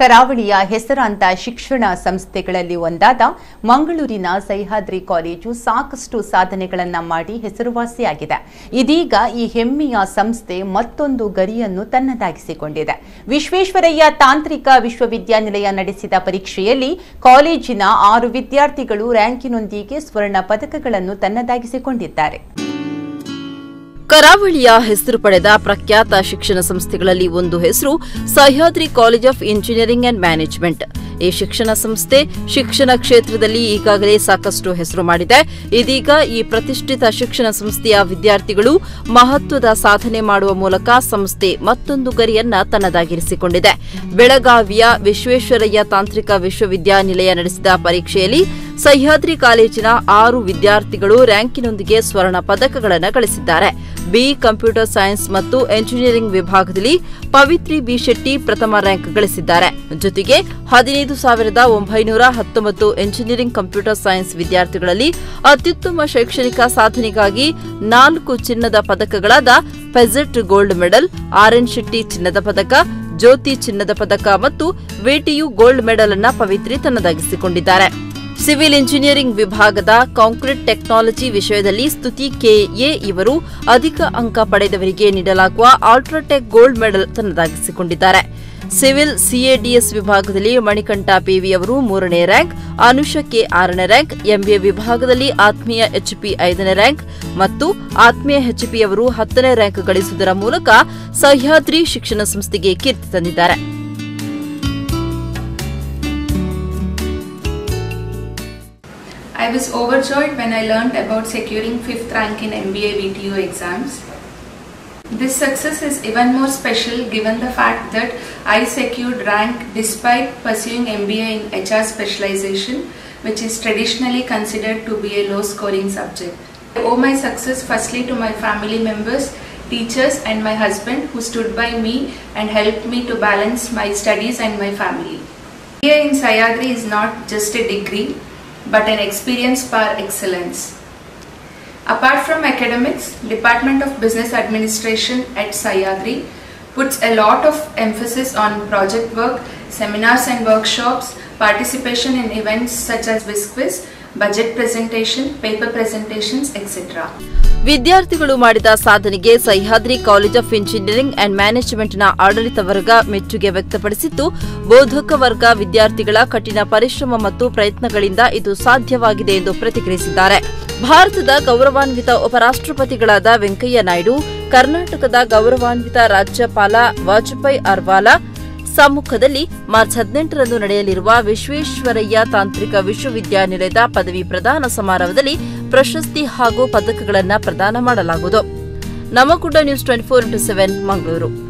ಕರಾವಳಿಯ ಹೆಸರಾಂತ ಶಿಕ್ಷಣ ಸಂಸ್ಥೆಗಳಲ್ಲಿ ಒಂದಾದ ಮಂಗಳೂರಿನ ಸಹ್ಯಾದ್ರಿ ಕಾಲೇಜು ಸಾಕಷ್ಟು ಸಾಧನೆಗಳನ್ನು ಮಾಡಿ ಹೆಸರುವಾಸಿಯಾಗಿದೆ. ಇದೀಗ ಈ ಹೆಮ್ಮೆಯ ಸಂಸ್ಥೆ ಮತ್ತೊಂದು ಗರಿಯನ್ನು ತನ್ನದಾಗಿಸಿಕೊಂಡಿದೆ. ವಿಶ್ವೇಶ್ವರಯ್ಯ ತಾಂತ್ರಿಕ ವಿಶ್ವವಿದ್ಯಾನಿಲಯ ನಡೆಸಿದ ಪರೀಕ್ಷೆಯಲ್ಲಿ ಕಾಲೇಜಿನ ಆರು ವಿದ್ಯಾರ್ಥಿಗಳು ರ್ಯಾಂಕಿನೊಂದಿಗೆ ಸ್ವರ್ಣ ಪದಕಗಳನ್ನು ತನ್ನದಾಗಿಸಿಕೊಂಡಿದ್ದಾರೆ. ಕರಾವಳಿಯ ಹೆಸರು ಪಡೆದ ಪ್ರಖ್ಯಾತ ಶಿಕ್ಷಣ ಸಂಸ್ಥೆಗಳಲ್ಲಿ ಒಂದು ಹೆಸರು Sahyadri college of engineering and management. ಈ ಶಿಕ್ಷಣ ಸಂಸ್ಥೆ ಶಿಕ್ಷಣ ಕ್ಷೇತ್ರದಲ್ಲಿ ಈಗಾಗಲೇ ಸಾಕಷ್ಟು ಹೆಸರು ಮಾಡಿದೆ. ಇದೀಗ ಈ ಪ್ರತಿಷ್ಠಿತ ಶಿಕ್ಷಣ ಸಂಸ್ಥೆಯ ವಿದ್ಯಾರ್ಥಿಗಳು ಮಹತ್ವದ ಸಾಧನೆ ಮಾಡುವ ಮೂಲಕ ಸಂಸ್ಥೆ ಮತ್ತೊಂದು ಗರಿಯನ್ನ ತನ್ನದಾಗಿರಿಸಿಕೊಂಡಿದೆ. ಬೆಳಗಾವಿಯ ವಿಶ್ವೇಶ್ವರಯ್ಯ ತಾಂತ್ರಿಕ ವಿಶ್ವವಿದ್ಯಾನಿಲಯ ನಡೆಸಿದ ಪರೀಕ್ಷೆಯಲ್ಲಿ ಸಹ್ಯಾದ್ರಿ ಕಾಲೇಜಿನ ಆರು ವಿದ್ಯಾರ್ಥಿಗಳು ರ್ಯಾಂಕಿನೊಂದಿಗೆ ಸ್ವರ್ಣ ಪದಕಗಳನ್ನು ಗಳಿಸಿದ್ದಾರೆ. ಬಿ, ಕಂಪ್ಯೂಟರ್ ಸೈನ್ಸ್ ಮತ್ತು ಎಂಜಿನಿಯರಿಂಗ್ ವಿಭಾಗದಲ್ಲಿ ಪವಿತ್ರಿ ಬಿ ಶೆಟ್ಟಿ ಪ್ರಥಮ ರ್ಯಾಂಕ್ ಗಳಿಸಿದ್ದಾರೆ. ಜೊತೆಗೆ ಹದಿನೈದು ಸಾವಿರದ ಒಂಬೈನೂರ ಹತ್ತೊಂಬತ್ತು ಎಂಜಿನಿಯರಿಂಗ್ ಕಂಪ್ಯೂಟರ್ ಸೈನ್ಸ್ ವಿದ್ಯಾರ್ಥಿಗಳಲ್ಲಿ ಅತ್ಯುತ್ತಮ ಶೈಕ್ಷಣಿಕ ಸಾಧನೆಗಾಗಿ ನಾಲ್ಕು ಚಿನ್ನದ ಪದಕಗಳಾದ ಫೆಜೆಟ್ ಗೋಲ್ಡ್ ಮೆಡಲ್ ಆರ್ಎನ್ ಶೆಟ್ಟಿ ಚಿನ್ನದ ಪದಕ, ಜ್ಯೋತಿ ಚಿನ್ನದ ಪದಕ ಮತ್ತು ವೇಟಿಯು ಗೋಲ್ಡ್ ಮೆಡಲ್ ಅನ್ನ ಪವಿತ್ರಿ ತನ್ನದಾಗಿಸಿಕೊಂಡಿದ್ದಾರೆ. ಸಿವಿಲ್ ಇಂಜಿನಿಯರಿಂಗ್ ವಿಭಾಗದ ಕಾಂಕ್ರೀಟ್ ಟೆಕ್ನಾಲಜಿ ವಿಷಯದಲ್ಲಿ ಸ್ತುತಿ ಕೆಎ ಇವರು ಅಧಿಕ ಅಂಕ ಪಡೆದವರಿಗೆ ನೀಡಲಾಗುವ ಆಲ್ಟ್ರಾಟೆಕ್ ಗೋಲ್ಡ್ ಮೆಡಲ್ ತನ್ನದಾಗಿಸಿಕೊಂಡಿದ್ದಾರೆ. ಸಿವಿಲ್ ಸಿಎಡಿಎಸ್ ವಿಭಾಗದಲ್ಲಿ ಮಣಿಕಂಠ ಪಿವಿ ಅವರು ಮೂರನೇ ರ್ಯಾಂಕ್, ಅನುಷ ಕೆ ಆರನೇ ರ್ಯಾಂಕ್ ಎಂಬಿಎ ವಿಭಾಗದಲ್ಲಿ ಆತ್ಮೀಯ ಎಚ್ಪಿ ಐದನೇ ರ್ಯಾಂಕ್ ಮತ್ತು ಆತ್ಮೀಯ ಎಚ್ಪಿ ಅವರು ಹತ್ತನೇ ರ್ಯಾಂಕ್ ಗಳಿಸುವುದರ ಮೂಲಕ ಸಹ್ಯಾದ್ರಿ ಶಿಕ್ಷಣ ಸಂಸ್ಥೆಗೆ ಕೀರ್ತಿ ತಂದಿದ್ದಾರೆ. I was overjoyed when I learned about securing 5th rank in MBA VTU exams. This success is even more special given the fact that I secured rank despite pursuing MBA in HR specialization, which is traditionally considered to be a low scoring subject. I owe my success firstly to my family members, teachers, and my husband who stood by me and helped me to balance my studies and my family. MBA in Sayagri is not just a degree but an experience par excellence. Apart from academics, Department of Business Administration at Sayagri puts a lot of emphasis on project work, seminars and workshops, participation in events such as Whiz budget presentation, paper presentations, etc. ವಿದ್ಯಾರ್ಥಿಗಳು ಮಾಡಿದ ಸಾಧನೆಗೆ Sahyadri college of engineering and ಮ್ಯಾನೇಜ್ಮೆಂಟ್ನ ಆಡಳಿತ ವರ್ಗ ಮೆಚ್ಚುಗೆ ವ್ಯಕ್ತಪಡಿಸಿದ್ದು ಬೋಧಕ ವರ್ಗ ವಿದ್ಯಾರ್ಥಿಗಳ ಕಠಿಣ ಪರಿಶ್ರಮ ಮತ್ತು ಪ್ರಯತ್ನಗಳಿಂದ ಇದು ಸಾಧ್ಯವಾಗಿದೆ ಎಂದು ಪ್ರತಿಕ್ರಿಯಿಸಿದ್ದಾರೆ ಭಾರತದ ಗೌರವಾನ್ವಿತ ಉಪರಾಷ್ಟ್ರಪತಿಗಳಾದ ವೆಂಕಯ್ಯ ನಾಯ್ಡು ಕರ್ನಾಟಕದ ಗೌರವಾನ್ವಿತ ರಾಜ್ಯಪಾಲ ವಾಜಪೇಯಿ ಅರ್ವಾಲಾ ಸಮ್ಮುಖದಲ್ಲಿ ಮಾರ್ಚ್ ಹದಿನೆಂಟರಂದು ನಡೆಯಲಿರುವ ವಿಶ್ವೇಶ್ವರಯ್ಯ ತಾಂತ್ರಿಕ ವಿಶ್ವವಿದ್ಯಾನಿಲಯದ ಪದವಿ ಪ್ರದಾನ ಸಮಾರಂಭದಲ್ಲಿ ಪ್ರಶಸ್ತಿ ಹಾಗೂ ಪದಕಗಳನ್ನು ಪ್ರದಾನ ಮಾಡಲಾಗುವುದು. Namma Kudla news twenty four into seven, Mangaluru.